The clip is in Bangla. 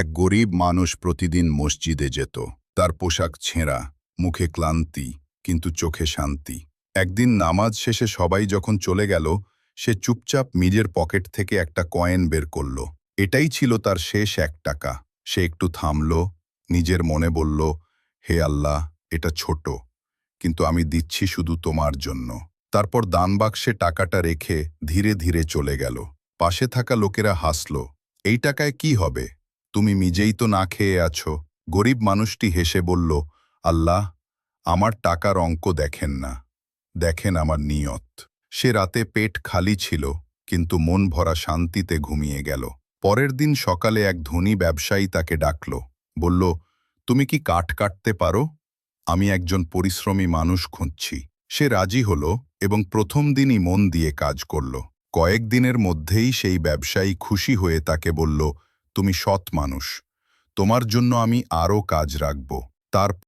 এক গরিব মানুষ প্রতিদিন মসজিদে যেত। তার পোশাক ছেঁড়া, মুখে ক্লান্তি, কিন্তু চোখে শান্তি। একদিন নামাজ শেষে সবাই যখন চলে গেল, সে চুপচাপ নিজের পকেট থেকে একটা কয়েন বের করল। এটাই ছিল তার শেষ এক টাকা। সে একটু থামল, নিজের মনে বলল, হে আল্লাহ, এটা ছোট, কিন্তু আমি দিচ্ছি শুধু তোমার জন্য। তারপর দানবাক্সে টাকাটা রেখে ধীরে ধীরে চলে গেল। পাশে থাকা লোকেরা হাসল, এই টাকায় কি হবে? তুমি নিজেই তো না খেয়ে আছো। গরিব মানুষটি হেসে বলল, আল্লাহ, আমার টাকার অঙ্ক দেখেন না। দেখেন আমার নিয়ত। সে রাতে পেট খালি ছিল, কিন্তু মন ভরা শান্তিতে ঘুমিয়ে গেল। পরের দিন সকালে এক ধনী ব্যবসায়ী তাকে ডাকল, বলল, তুমি কি কাঠ কাটতে পারো? আমি একজন পরিশ্রমী মানুষ খুঁজছি। সে রাজি হল এবং প্রথম দিনই মন দিয়ে কাজ করল। কয়েকদিনের মধ্যেই সেই ব্যবসায়ী খুশি হয়ে তাকে বলল তুমি সৎ মানুষ। তোমার জন্য আমি আরও কাজ রাখব। তার